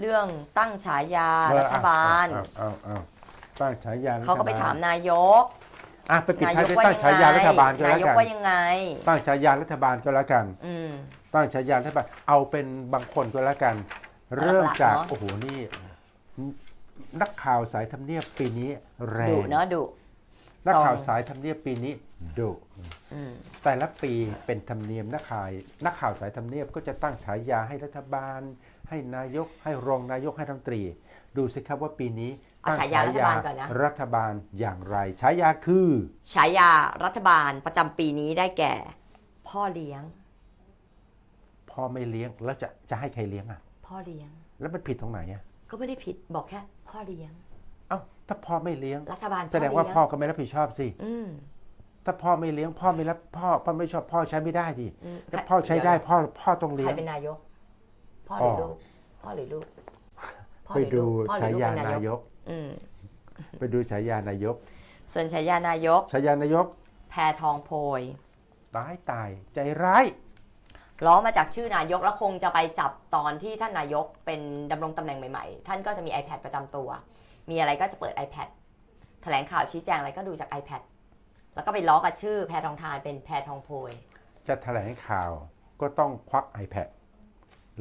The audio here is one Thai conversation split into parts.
เรื่องตั้งฉายาเออรัฐบาลเอาเอาเอาเอาตั้งฉายาเขาก็ไปรัฐบลถามนายกอะไปปิดนาท้ายยกด้วยว่าตั้งยังฉายารัฐบาลก็ไงแล้นายวกกันว่ายังไง ตั้งฉายารัฐบาลก็แล้วกัน อืม ตั้งฉายารัฐบาลเอาเป็นบางคนก็แล้วกัน เริ่มจากหลักๆเนอะ โอ้โหนี่ นักข่าวสายทำเนียบปีนี้แรดุง เนาะดุ นักข่าวตรงสายทำเนียบปีนี้ดุอืม แต่ละปีเป็นธรรมเนียมนักข่าวนักข่าวสายทำเนียบก็จะตั้งฉายาให้รัฐบาล ให้นายกให้รองนายกให้รัฐมนตรี ดูสิครับว่าปีนี้เอาตั้งฉายารัฐบาลก่อนนะรัฐบาลอย่างไรฉายาคือฉายารัฐบาลประจำปีนี้ได้แก่ พ่อเลี้ยง พ่อไม่เลี้ยงแล้วจะจะให้ใครเลี้ยงอะ พ่อเลี้ยง แล้วมันผิดตรงไหนอะก็ไม่ได้ผิดบอกแค่ พ่อเลี้ยง เอ้าถ้าพ่อไม่เลี้ยง รัฐบาลแสดงว่าเลี้ยพ่อก็ไม่รับผิดชอบสิอืม ถ้าพ่อไม่เลี้ยงพ่อไม่รับพ่อพ่อไม่ชอบพ่อใช้ไม่ได้ดิอืมถ้าพ่อใช้ได้พ่อพ่อต้องเลี้ใคยรงเป็นนายก พ่อหรือพ่อลูกพ่อหรือลูกพ่อไปหรือดูลูกพ่อหรือฉาลูกยาเป็นนายกอืมไปดูฉายานายกส่วนฉายานายกฉายานายก แพทองโพยตายตายใจร้ายล้อมาจากชื่อนายกแล้วคงจะไปจับตอนที่ท่านนายกเป็นดำรงตำแหน่งใหม่ๆ ท่านก็จะมี iPad ประจำตัว มีอะไรก็จะเปิด iPad แถลงข่าวชี้แจงอะไรก็ดูจาก iPad แล้วก็ไปล้อกับชื่อแพทองทานเป็นแพทองโพย จะแถลงข่าวก็ต้องควัก iPad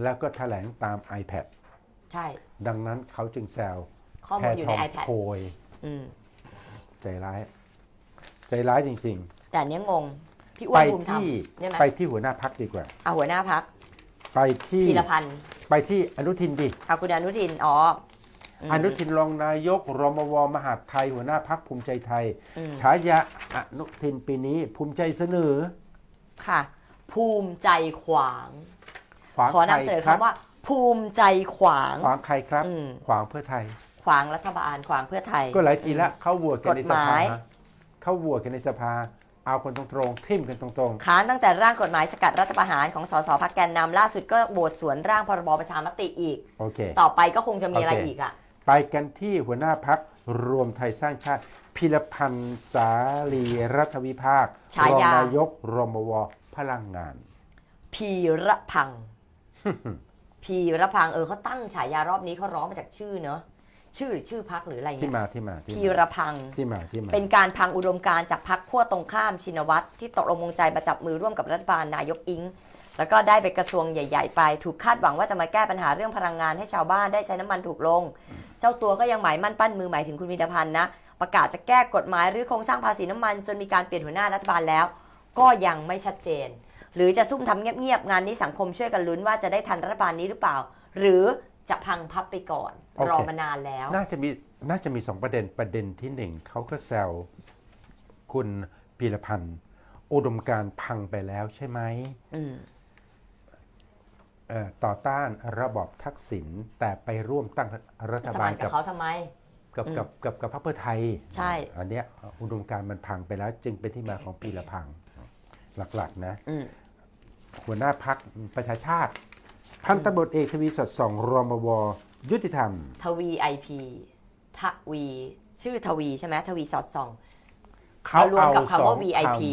แล้วก็แถลงตาม iPad ใช่ ดังนั้นเขาจึงแซวข้อแพมูลอยู่ทในอง iPad โพยอืมใจร้าย ใจร้ายจริง แต่อันเนี้ยงง พี่ๆ อ้วไปนภูมิธรรมที่ใช่ไหมไปที่หัวหน้าพักดีกว่า เอาหัวหน้าพักไปที่พีรพันธ์ไปที่อนุทินดิเอาคุณอนุทิน อ๋อม อนุทินรองนายก รมวมหาดไทย หัวหน้าพักภูมิใจไทยอืมฉายาอนุทินปีนี้ ภูมิใจเสนอ ค่ะ ภูมิใจขวาง ขวางขอใครนำเสนอครับคำว่า ภูมิใจขวาง ขวางใครครับอืมขวางเพื่อไทย ขวางรัฐบาล ขวางเพื่อไทย ก็หลายทีละเข้าวัวกันในสกฎหภามายเข้าวัวกันในสภาเอาคนตรงๆทิ่มกันตรงค้านตั้งแต่ร่างกฎหมายสกัดรัฐประหารของสสพักแกนนำล่าสุดก็โหวตสวนร่างพรบประชามติอีกๆโอเคต่อไปก็คงจะมีอะไรโอเคอีกอะ ไปกันที่หัวหน้าพักรวมไทยสร้างชาติ พิรพันธ์สาลีรัฐวิภาคฉารองยานายกรมวพลังงาน พีระพัง พีระพังเออเขาตั้งฉายารอบนี้เขาร้องมาจากชื่อเนอะชื่อหรือชื่อพักหรืออะไรที่เนี่ยมาที่มาที่พีมาระพัง ที่มาที่มาเป็นการพังอุดมการณ์จากพักขั้วตรงข้ามชินวัตรที่ตกลงมงใจมาจับมือร่วมกับรัฐบาลนายกอิง แล้วก็ได้ไปกระทรวงใหญ่ ๆ ไป ถูกคาดหวังว่าจะมาแก้ปัญหาเรื่องพลังงานให้ชาวบ้านได้ใช้น้ำมันถูกลง เจ้าตัวก็ยังหมายมั่นปั้นมือหมายถึงคุณวินพันธ์นะ ประกาศจะแก้กฎหมายหรือโครงสร้างภาษีน้ำมันจนมีการเปลี่ยนหัวหน้ารัฐบาลแล้ว ก็ยังไม่ชัดเจน หรือจะซุ่มทำเงียบๆงานนี้สังคมช่วยกันลุ้นว่าจะได้ทันรัฐบาลนี้หรือเปล่า หรือจะพังพับไปก่อนรอมานานแล้ว น่าจะมีน่าจะมีสองประเด็นประเด็นที่หนึ่งเขาก็แซวคุณพีรพันธ์อุดมการณ์พังไปแล้วใช่ไหมอืมเอ่อ ต่อต้านระบอบทักษิณแต่ไปร่วมตั้งรัรัฐฐบาบาลลกับกับเขาทำไมกับอืมกับกับกับพรรคเพื่อไทยใช่อันเนี้ยอุดมการณ์มันพังไปแล้ว จึงเป็นที่มาของปีละพังหลักๆนะอืมหัวหน้าพักประชาชาติ พันตำรวจเอกทวีสอดส่องรมวยุติธรรม ทวีไอพีทวีชื่อทวีใช่ไหมทวีสอดส่องเขารวมเอากับคำว่าสอง VIP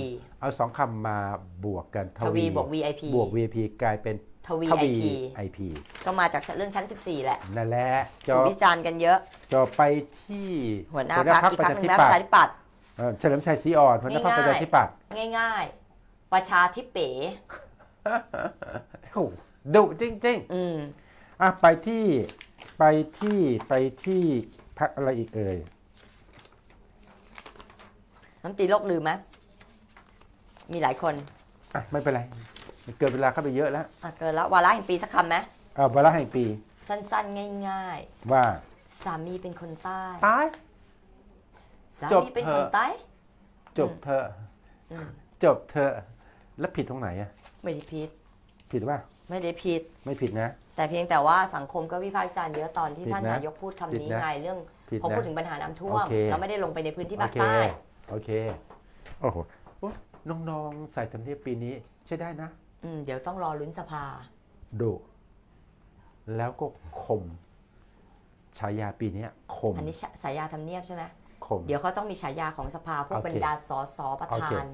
เอาสองคำมาบวกกันทวีบวก VIP บวก VIP กลายเป็น ทวีทไอวีพี IP ก็มาจากเรื่องชั้น 14 แหละนั่นแหละจถูอกวิจารณ์กันเยอะ จอไปที่หัวหน้าพักอีกประพักชาหนึธิงนะปัปตระย์ชาธิปัตย์ เอ่อเฉลิมชัยศรีอ่อนหัวหน้าพักง่ายๆประชาธิปัตย์ง่าย ๆ ประชาธิเป๋โอ้โหดุจริงอืม ๆอะไปที่ไปที่ไปที่พักอะไรอีกเอ่ย น้ำตีโลกลืมไหมมีหลายคน อะไม่เป็นไร เกินเวลาเข้าไปเยอะแล้วอะเกินแล้ววาระแห่งปีสักคำไหมเอาวาระแห่งปีสั้นๆ ง่าย ว่าๆ สามีเป็นคนใต้ ตาย สาจบมีเป็นเถคอะนใต้ จบเธอะอืม จบเธอะแล้วผิดตรงไหนอะไม่ได้ผิดผิดว่าไม่ได้ผิด ไม่ผิดนะ แต่เพียงแต่ว่าสังคมก็วิพากษ์วิจารณ์เยอะตอนที่ผิดนะท่านนายกพูดคำนี้ผิดนะไงเรื่องผิดพอนะพูดถึงปัญหาน้ำท่วมโอเค เราไม่ได้ลงไปในพื้นที่โอภาคเคใต้โอเคโอ้โหโอ้น้องๆใส่ทำเนียบปีนี้ใช้ได้นะ อืมเดี๋ยวต้องรอลุ้นสภา ดุแล้วก็คมฉายาปีเนี้ยคมอันนี้ฉฉายาทำเนียบใช่ไหมคมเดี๋ยวเขาต้องมีฉายาของสภาพวกโอเคบรรดาสสประโอธาเค น